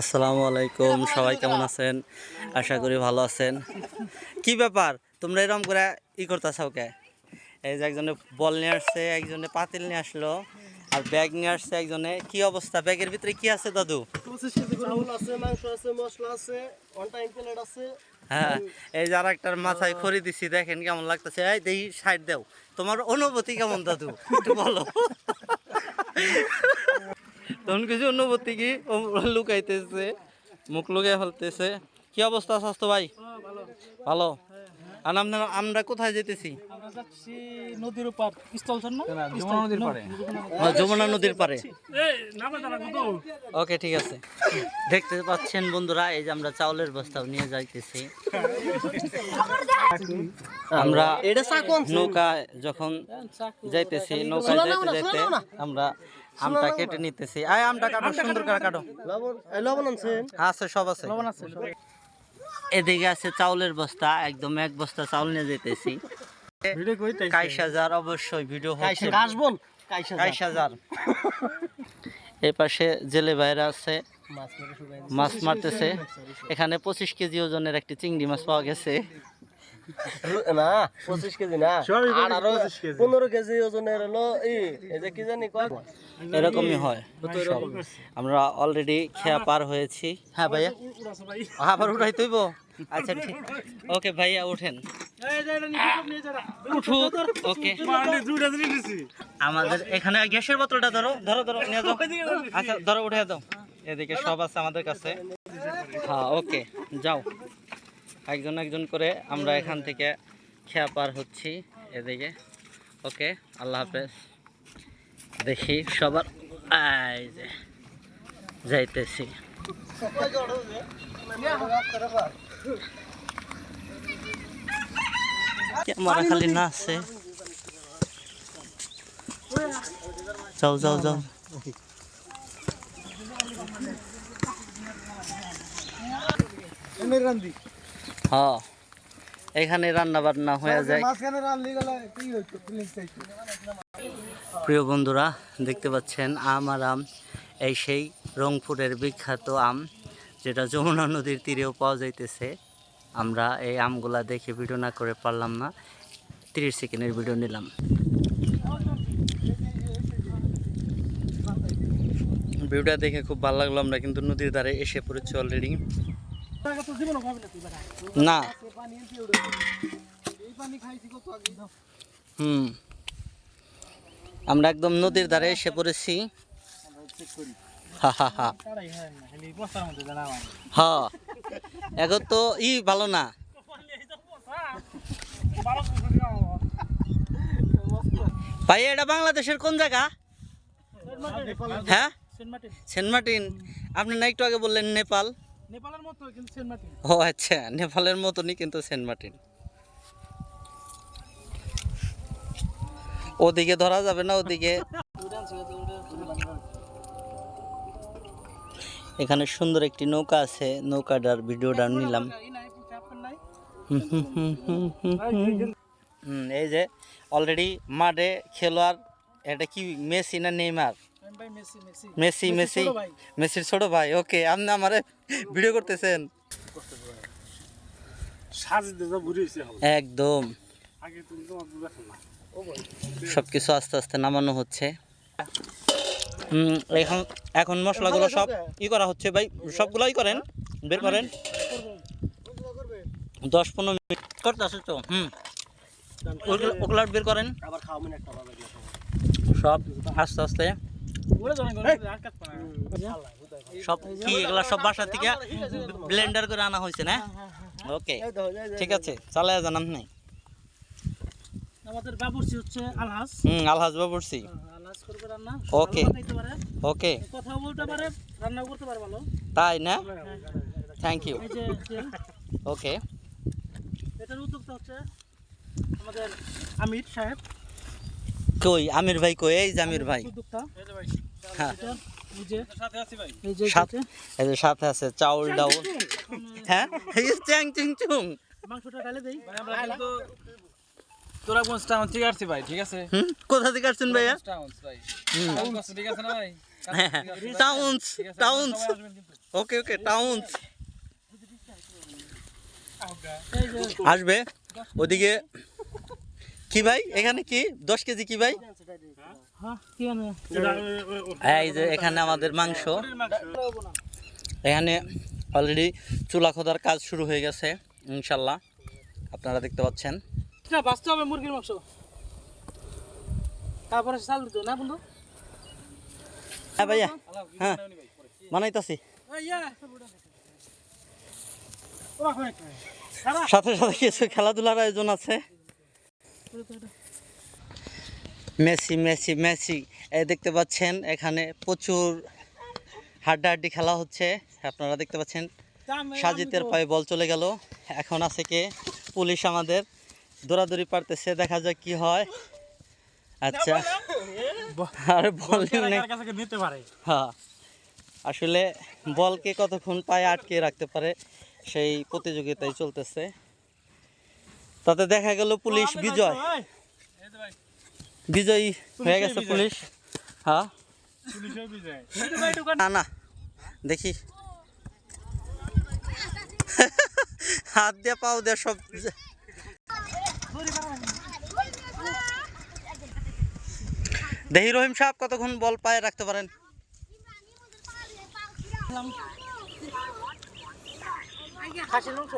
আসসালামু আলাইকুম সবাই কেমন আছেন? আশা করি ভালো আছেন। কি ব্যাপার? তোমরা এরকম করে ই করতেছাও কে? এই যে একজনে বল নিয়ে আসছে একজনে পাতিল নিয়ে আসলো আর ব্যাগ নিয়ে আসছে একজনে। কি অবস্থা? ব্যাগের ভিতরে কি আছে দাদু? হ্যাঁ এই যে আর একটার মাথায় খড়ি দিছি দেখেন কেমন লাগতেছে। এই দেখি সাইড দাও। তোমার অনুভূতি কেমন দাদু? একটু বলো। তখন কিছু অনুভূতি কি? লুকাইতেছে মুখ লুকাই ফেলতেছে। কি অবস্থা স্বাস্থ্য ভাই? ভালো। আর আমরা আমরা কোথায় যেতেছি? নদীর উপর স্থলচর যমুনা নদীর পাড়ে। যমুনা নদীর পারে এই নামে দাঁড়া কত ওকে ঠিক আছে। দেখতে পাচ্ছেন বন্ধুরা এই যে আমরা চাউলের বস্তাও নিয়ে যাইতেছি। আমরা এটা নৌকা যখন যাইতেছি নৌকা যাইতে যাইতে আমরা আমটা কেটে নিতেছি। আয় আমটা কাটো সুন্দর করে কাটো। লবণ আছে সব আছে। এদিকে আছে চাউলের বস্তা একদম এক বস্তা চাউল নিয়ে যেতেছি কাইসাজার অবশ্যই ভিডিও হচ্ছে। কাশবন কাইসা কাইসাজার এই পাশে জেলে ভাইরা আছে মাছ মারতেছে। এখানে পঁচিশ কেজি ওজনের একটি চিংড়ি মাছ পাওয়া গেছে। না পঁচিশ কেজি না। আঠারো পনেরো কেজি ওজনের হলো এই যে কি জানি এরকমই হয়। আমরা অলরেডি খেয়া পার হয়েছি। হ্যাঁ ভাইয়া। আবার উঠাই তৈব আচ্ছা ঠিক। ওকে ভাইয়া উঠেন। উঠু ওকে। আমাদের এখানে গ্যাসের বোতলটা ধরো ধরো ধরো নিয়ে যাও। আচ্ছা ধরো উঠে দাও এদিকে সব আছে আমাদের কাছে। হ্যাঁ ওকে যাও। একজন একজন করে আমরা এখান থেকে খেয়া পার হচ্ছি এদিকে। ওকে, আল্লাহ হাফেজ। দেখি সবার। যাইতেছি। ক্যামেরা খালি না আছে। যাও যাও যাও। হ্যাঁ এখানে রান্না বান্না হয়ে যায়। প্রিয় বন্ধুরা দেখতে পাচ্ছেন আম আর আম। এই সেই রংপুরের বিখ্যাত আম যেটা যমুনা নদীর তীরেও পাওয়া যাইতেছে। আমরা এই আমগুলা দেখে ভিডিও না করে পারলাম না। তিরিশ সেকেন্ডের ভিডিও নিলাম। ভিডিওটা দেখে খুব ভালো লাগল আমরা কিন্তু নদীর ধারে এসে পড়েছি অলরেডি না। হুম। আমরা একদম নদীর ধারে এসে পড়েছি। হ্যাঁ এখন তো ই ভালো না। ভাই, এটা বাংলাদেশের কোন জায়গা? হ্যাঁ? Saint Martin. আপনি না একটু আগে বললেন নেপাল। নেপালের মতো কিন্তু সেন্ট মার্টিন। ও আচ্ছা নেপালের মতনই কিন্তু সেন্ট মার্টিন। ওদিকে ধরা যাবে না, ওদিকে। এখানে সুন্দর একটি নৌকা আছে, নৌকাটার ভিডিওটা নিলাম। এই যে অলরেডি মাঠে খেলোয়াড়, এটা কি, মেসি না নেইমার? Messi Messi. মেসির ছোট ভাই। ওকে আপনি আমারে ভিডিও করতেছেন। একদম। সবকিছু আস্তে আস্তে নামানো হচ্ছে। হুম, এখন এখন মশলাগুলো সব ই করা হচ্ছে ভাই সবগুলোই করেন বের করেন। দশ পনেরো মিনিট করতে আসে তো হুম। ওগুলো- ওগুলো বের করেন। আবার খাওয়া মিনিট একটা ভালো লাগে সব আস্তে আস্তে। সব কি এগুলা সব বাসা থেকে ব্লেন্ডার করে আনা হয়েছে না? ওকে ঠিক আছে চালায় জানান নাই আমাদের বাবুর্চি হচ্ছে আলহাস হুম আলহাজ বাবুরসি আলহাস করবে রান্না ওকে ওকে কথাও বলতে পারে রান্নাও করতে পারে ভালো। তাই না? থ্যাংক ইউ ওকে এটার উদ্যোক্তা হচ্ছে আমাদের আমির সাহেব। কই? আমির ভাই কই? এই যে আমির ভাই। হ্যাঁ। সাথে এই যে সাথে আছে চাউল ডাউল। হ্যাঁ? চ্যাং চিং চুং। মাংসটা ঢালে দেই। আমরা কিন্তু তোরাগঞ্জ টাউন থেকে আসছি ভাই ঠিক আছে? হুম? কোথা থেকে আসছেন ভাইয়া? হুম। টাউন ঠিক আছে না ভাই? হ্যাঁ টাউন্স টাউন্স ওকে ওকে টাউন্স আসবে? ওদিকে কি ভাই এখানে কি দশ কেজি কি ভাই এই যে এখানে আমাদের মাংস এখানে অলরেডি চুলা খোদার কাজ শুরু হয়ে গেছে ইনশাল্লাহ আপনারা দেখতে পাচ্ছেন না বাঁচতে হবে মুরগির মাংস তারপরে চাল দিত না বন্ধু হ্যাঁ ভাইয়া হ্যাঁ বানাইতাছি সাথে সাথে কিছু খেলাধুলার আয়োজন আছে মেসি মেসি মেসি। দেখতে পাচ্ছেন, এখানে প্রচুর হাড্ডাহাড্ডি খেলা হচ্ছে। আপনারা দেখতে পাচ্ছেন, সাজিতের পায়ে বল চলে গেল। এখন আছে কে? পুলিশ আমাদের। দৌড়াদৌড়ি পারতেছে, দেখা যাক কি হয়। আচ্ছা। আর বল পারে হ্যাঁ। আসলে বলকে কতক্ষণ পায়ে আটকে রাখতে পারে, সেই প্রতিযোগিতায় চলতেছে। তাতে দেখা গেল পুলিশ বিজয়। বিজয়ী হয়ে গেছে পুলিশ। হ্যাঁ। না না। দেখি। হাত দিয়ে পাও দিয়ে সব দেখি রহিম সাহেব কতক্ষণ বল পায়ে রাখতে পারেন। খাসির মাংস?